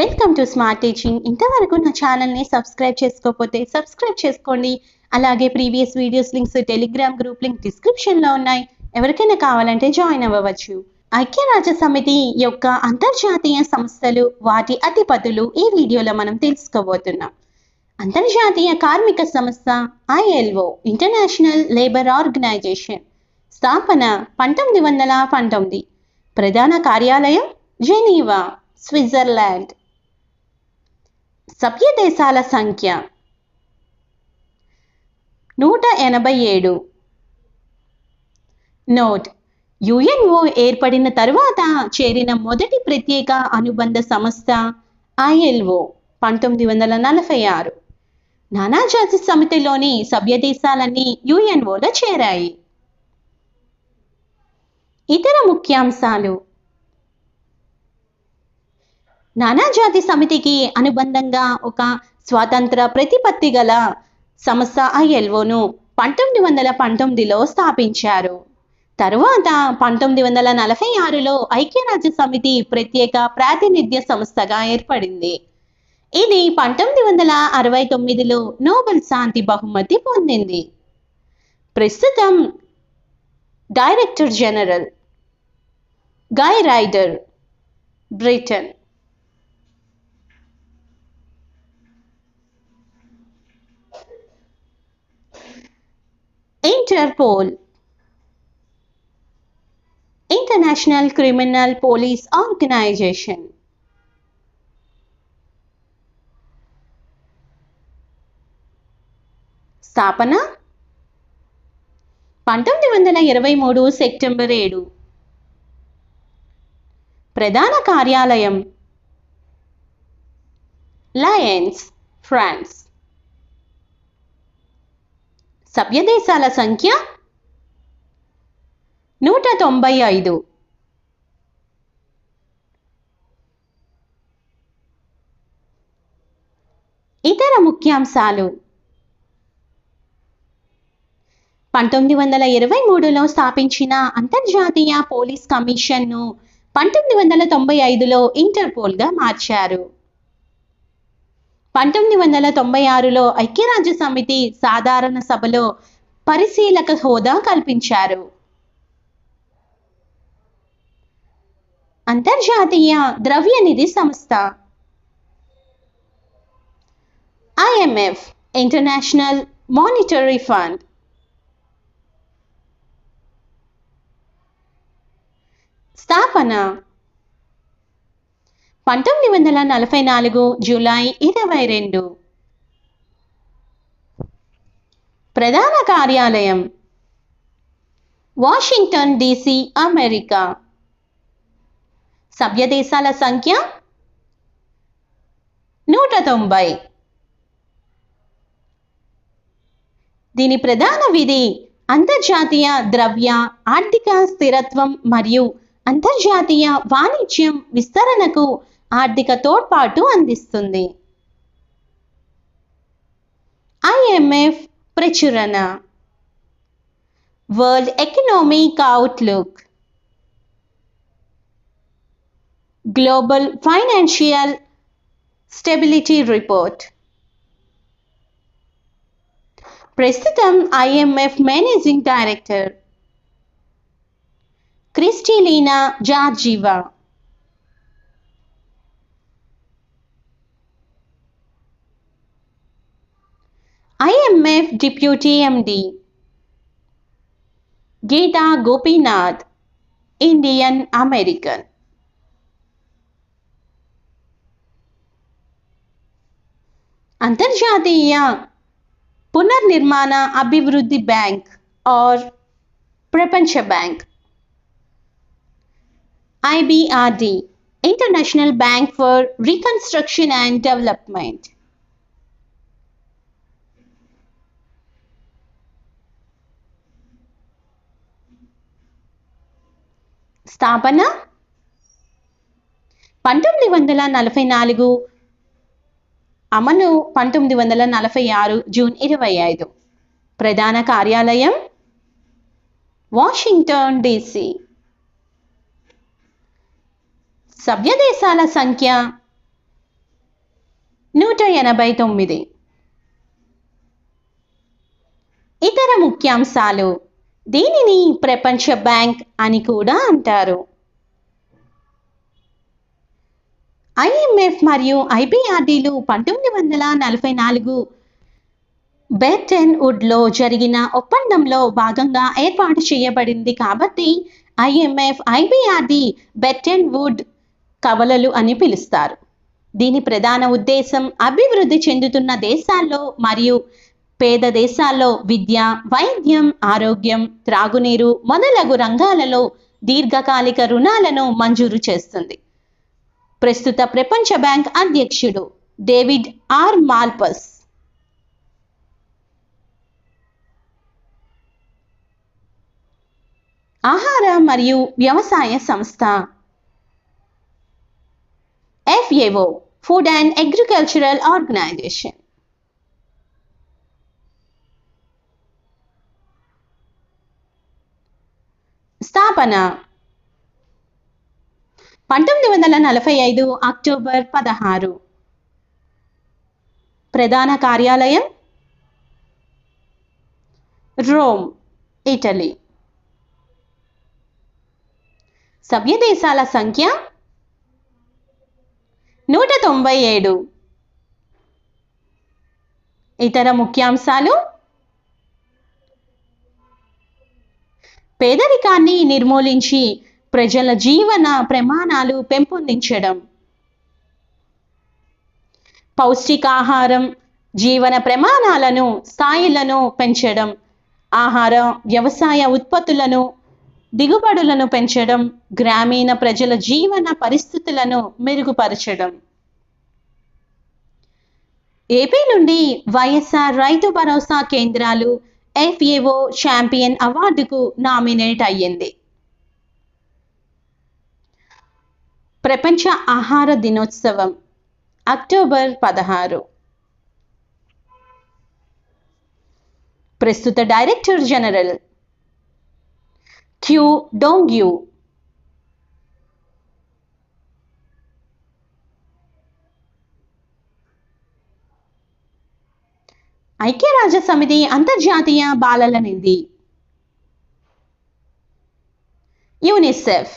Welcome to smart teaching ఇంతవరకు నా ఛానల్ని సబ్స్క్రైబ్ చేసుకోకపోతే సబ్స్క్రైబ్ చేసుకోండి. అలాగే previous videos links Telegram group link డిస్క్రిప్షన్లో ఉన్నాయి. ఎవరికైనా కావాలంటే జాయిన్ అవ్వవచ్చు. ఐక్యరాజ్య సమితి యొక్క అంతర్జాతీయ సంస్థలు వాటి అధిపతులు ఈ వీడియోలో మనం తెలుసుకోబోతున్నాం. అంతర్జాతీయ కార్మిక సంస్థ ఐఎల్ఓ ఇంటర్నేషనల్ లేబర్ ఆర్గనైజేషన్ స్థాపన పంతొమ్మిది వందల పంతొమ్మిది. ప్రధాన కార్యాలయం జెనీవా స్విట్జర్లాండ్. సభ్య దేశాల సంఖ్య నూట ఎనభై ఏడు. నోట్. యుఎన్ఓ ఏర్పడిన తరువాత చేరిన మొదటి ప్రత్యేక అనుబంధ సంస్థ ఐఎల్ఓ. పంతొమ్మిది వందల నలభై ఆరు. నానాజాతి సమితిలోని సభ్య దేశాలన్నీ యుఎన్ఓలో చేరాయి. ఇతర ముఖ్యాంశాలు. నానాజాతి సమితికి అనుబంధంగా ఒక స్వాతంత్ర ప్రతిపత్తి గల సంస్థ ఐఎల్ఓను పంతొమ్మిది వందల పంతొమ్మిదిలో స్థాపించారు. తరువాత పంతొమ్మిది వందల నలభై ఆరులో ఐక్యరాజ్య సమితి ప్రత్యేక ప్రాతినిధ్య సంస్థగా ఏర్పడింది. ఇది పంతొమ్మిది వందల అరవై తొమ్మిదిలో నోబెల్ శాంతి బహుమతి పొందింది. ప్రస్తుతం director general Guy Ryder Britain. Interpol International Criminal Police Organization స్థాపన పంతొమ్మిది వందల ఇరవై మూడు సెప్టెంబర్ ఏడు ప్రధాన కార్యాలయం లయన్స్ ఫ్రాన్స్ సభ్యదేశాల సంఖ్య నూట తొంభై ఐదు. ఇతర ముఖ్యాంశాలు. పంతొమ్మిది వందల ఇరవై మూడులో స్థాపించిన అంతర్జాతీయ పోలీస్ కమిషన్ను పంతొమ్మిది వందల తొంభై ఐదులో ఇంటర్పోల్గా మార్చారు. పంతొమ్మిది వందల తొంభై ఆరులో ఐక్యరాజ్య సమితి సాధారణ సభలో పరిశీలక హోదా కల్పించారు. అంతర్జాతీయ ద్రవ్య నిధి సంస్థ ఐఎంఎఫ్ ఇంటర్నేషనల్ మానిటరీ ఫండ్. స్థాపన పంతొమ్మిది వందల నలభై నాలుగు జూలై ఇరవై రెండు. ప్రధాన కార్యాలయం వాషింగ్టన్ డీసీ అమెరికా. సభ్య దేశాల సంఖ్య నూట తొంభై. దీని ప్రధాన విధి అంతర్జాతీయ ద్రవ్య ఆర్థిక స్థిరత్వం మరియు అంతర్జాతీయ వాణిజ్యం విస్తరణకు ఆర్థిక తోడ్పాటు అందిస్తుంది ఐఎంఎఫ్ ప్రచురణ world economic outlook global financial stability report ప్రస్తుతం IMF managing director Kristalina Georgieva IMF Deputy MD Gita Gopinath, Indian American. अंतर्जातीय पुनर्निर्माण अभिवृद्धि बैंक और प्रपंच bank IBRD International Bank for Reconstruction and Development స్థాపన పంతొమ్మిది వందల నలభై నాలుగు. అమలు పంతొమ్మిది వందల నలభై ఆరు జూన్ ఇరవై ఐదు. ప్రధాన కార్యాలయం వాషింగ్టన్ డీసీ. సభ్యదేశాల సంఖ్య నూట ఎనభై తొమ్మిది. ఇతర ముఖ్యాంశాలు దీనిని ప్రపంచ బ్యాంక్ అని కూడా అంటారు. ఐఎంఎఫ్ మరియు ఐబిఆర్డీలు పంతొమ్మిది వందల నలభై నాలుగు బెర్టెన్ వుడ్లో జరిగిన ఒప్పందంలో భాగంగా ఏర్పాటు చేయబడింది కాబట్టి ఐఎంఎఫ్ ఐబిఆర్డి బెర్టెన్ వుడ్ కవలలు అని పిలుస్తారు. దీని ప్రధాన ఉద్దేశం అభివృద్ధి చెందుతున్న దేశాల్లో మరియు పేద దేశాల్లో విద్య వైద్యం ఆరోగ్యం త్రాగునీరు మొదలగు రంగాలలో దీర్ఘకాలిక రుణాలను మంజూరు చేస్తుంది. ప్రస్తుత ప్రపంచ బ్యాంక్ అధ్యక్షుడు డేవిడ్ ఆర్ మాల్పస్. ఆహార మరియు వ్యవసాయ సంస్థ FAO Food and Agricultural Organization. స్థాపన. పంతొమ్మిది వందల నలభై ఐదు అక్టోబర్ పదహారు. ప్రధాన కార్యాలయం? Rome Italy. సభ్య దేశాల సంఖ్య? నూట తొంభై ఏడు. ఇతర ముఖ్యాంశాలు? పేదరికాన్ని నిర్మూలించి ప్రజల జీవన ప్రమాణాలు పెంపొందించడం. పౌష్టికాహారం జీవన ప్రమాణాలను స్థాయిలను పెంచడం. ఆహార వ్యవసాయ ఉత్పత్తులను దిగుబడులను పెంచడం. గ్రామీణ ప్రజల జీవన పరిస్థితులను మెరుగుపరచడం. ఏపీ నుండి వైఎస్ఆర్ రైతు భరోసా కేంద్రాలు ఎఫ్ఏఓ ఛాంపియన్ అవార్డుకు నామినేట్ అయ్యింది. ప్రపంచ ఆహార దినోత్సవం అక్టోబర్ పదహారు. ప్రస్తుత డైరెక్టర్ జనరల్ క్యూ డోంగ్యూ ఐక్యరాజ్య సమితి అంతర్జాతీయ బాలల నిధి. UNICEF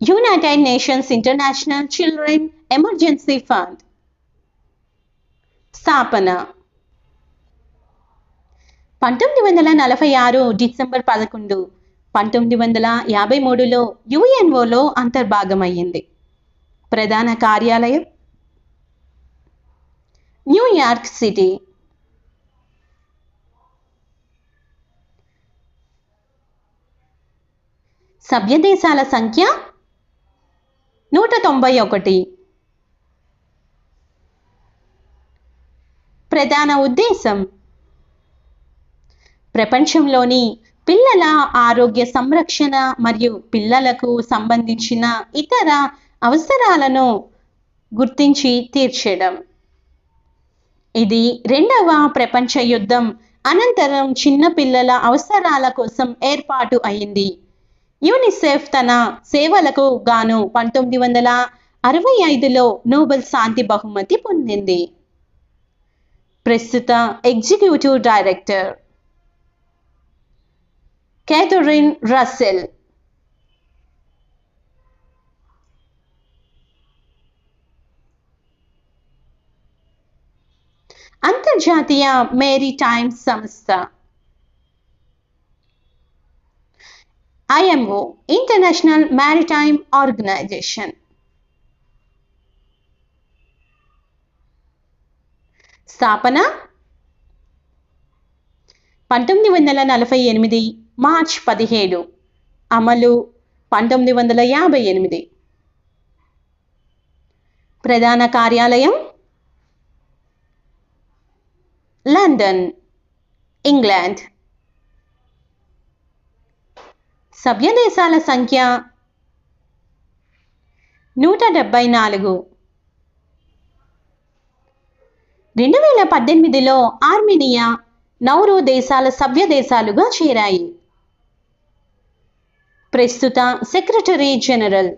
United Nations International Children Emergency Fund స్థాపన. పంతొమ్మిది వందల నలభై ఆరు డిసెంబర్ పదకొండు పంతొమ్మిది వందల యాభై మూడులో యుఎన్ఓలో అంతర్భాగమయ్యింది. ప్రధాన కార్యాలయం? న్యూయార్క్ సిటీ సభ్యదేశాల సంఖ్య నూట తొంభై ఒకటి. ప్రధాన ఉద్దేశం ప్రపంచంలోని పిల్లల ఆరోగ్య సంరక్షణ మరియు పిల్లలకు సంబంధించిన ఇతర అవసరాలను గుర్తించి తీర్చడం. ఇది రెండవ ప్రపంచ యుద్ధం. అనంతరం చిన్నపిల్లల అవసరాల కోసం ఏర్పాటు అయింది. యూనిసెఫ్ తన సేవలకు గాను పంతొమ్మిది వందల అరవై ఐదులో నోబెల్ శాంతి బహుమతి పొందింది. ప్రస్తుత ఎగ్జిక్యూటివ్ డైరెక్టర్ కేథరిన్ రస్సెల్. అంతర్జాతీయ మేరీ టైమ్స్ సంస్థ. ఐఎంఓ ఇంటర్నేషనల్ మ్యారిటైమ్ ఆర్గనైజేషన్ స్థాపన పంతొమ్మిది వందల నలభై ఎనిమిది మార్చ్ పదిహేడు. అమలు పంతొమ్మిది వందల యాభై ఎనిమిది. ప్రధాన కార్యాలయం? London England. సభ్య దేశాల సంఖ్య నూట డెబ్బై నాలుగు. రెండు వేల పద్దెనిమిదిలో ఆర్మేనియా నౌరు దేశాల సభ్య దేశాలుగా చేరాయి. ప్రస్తుత సెక్రటరీ జనరల్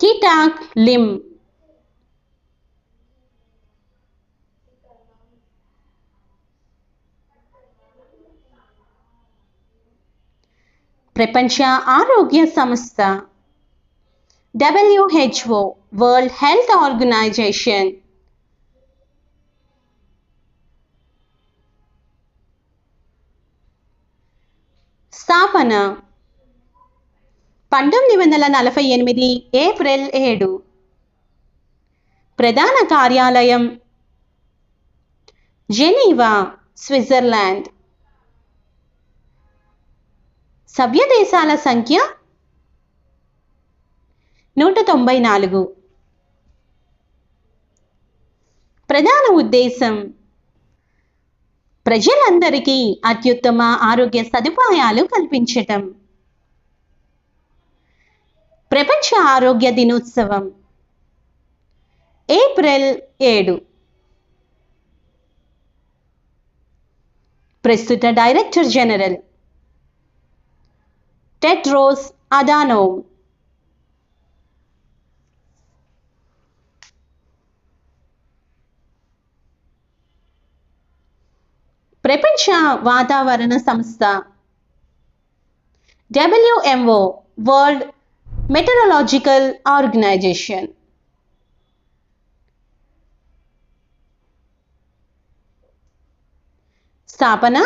కిటాక్ లిమ్ ప్రపంచ ఆరోగ్య సంస్థ. డబ్ల్యూహెచ్ఓ వరల్డ్ హెల్త్ ఆర్గనైజేషన్ స్థాపన పంతొమ్మిది వందల నలభై ఎనిమిది ఏప్రిల్ ఏడు. ప్రధాన కార్యాలయం జెనీవా స్విట్జర్లాండ్. సభ్య దేశాల సంఖ్య నూట తొంభై నాలుగు. ప్రధాన ఉద్దేశం ప్రజలందరికీ అత్యుత్తమ ఆరోగ్య సదుపాయాలు కల్పించటం. ప్రపంచ ఆరోగ్య దినోత్సవం ఏప్రిల్ ఏడు. ప్రస్తుత డైరెక్టర్ జనరల్ టెట్రోస్ అదానోమ్ ప్రపంచ వాతావరణ సంస్థ డబ్ల్యూఎంఓ వరల్డ్ మెటరలాజికల్ ఆర్గనైజేషన్ స్థాపన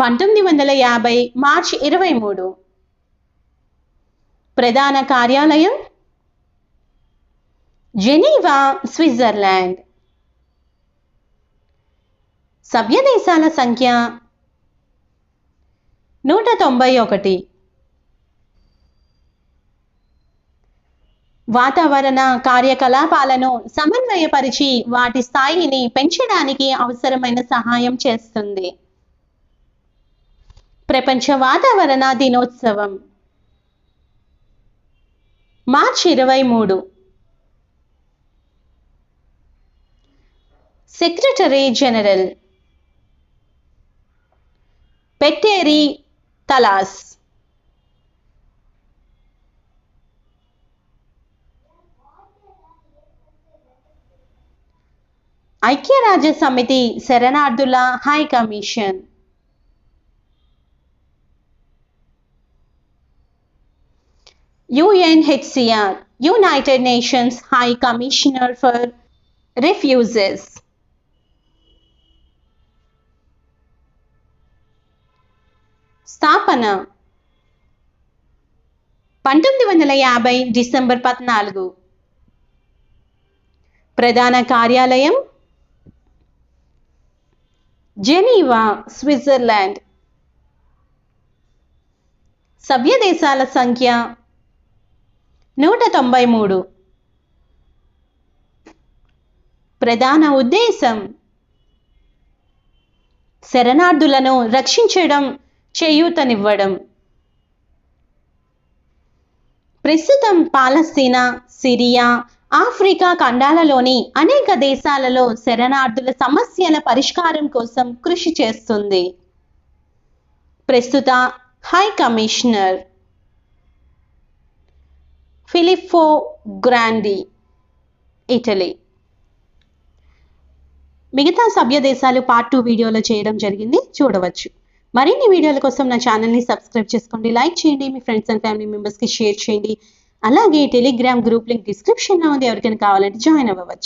పంతొమ్మిది వందల యాభై మార్చి ఇరవై మూడు. ప్రధాన కార్యాలయం? Geneva Switzerland. సభ్యదేశాల సంఖ్య? నూట తొంభై ఒకటి. వాతావరణ కార్యకలాపాలను సమన్వయపరిచి వాటి స్థాయిని పెంచడానికి అవసరమైన సహాయం చేస్తుంది. ప్రపంచ వాతావరణ దినోత్సవం. మార్చి ఇరవై మూడు. Secretary general. Petteri Taalas. ఐక్యరాజ్య సమితి శరణార్థుల high commission. UNHCR, United Nations High Commissioner for Refugees. స్థాపన పంతొమ్మిది వందల యాభై డిసెంబర్ పద్నాలుగు ప్రధాన కార్యాలయం జెనీవా స్విట్జర్లాండ్ సభ్య దేశాల సంఖ్య నూట తొంభై మూడు. ప్రధాన ఉద్దేశం శరణార్థులను రక్షించడం చేయూతనివ్వడం. ప్రస్తుతం పాలస్తీనా సిరియా ఆఫ్రికా ఖండాలలోని అనేక దేశాలలో శరణార్థుల సమస్యల పరిష్కారం కోసం కృషి చేస్తుంది. ప్రస్తుత high commissioner Filippo Grandi Italy. మిగతా సభ్య దేశాలు పార్ట్ టూ వీడియోలో చేయడం జరిగింది. చూడవచ్చు. మరిన్ని వీడియోల కోసం నా ఛానల్ని సబ్స్క్రైబ్ చేసుకోండి. లైక్ చేయండి. మీ ఫ్రెండ్స్ అండ్ ఫ్యామిలీ మెంబర్స్కి షేర్ చేయండి. అలాగే టెలిగ్రామ్ గ్రూప్ లింక్ డిస్క్రిప్షన్లో ఉంది. ఎవరికైనా కావాలంటే జాయిన్ అవ్వచ్చు.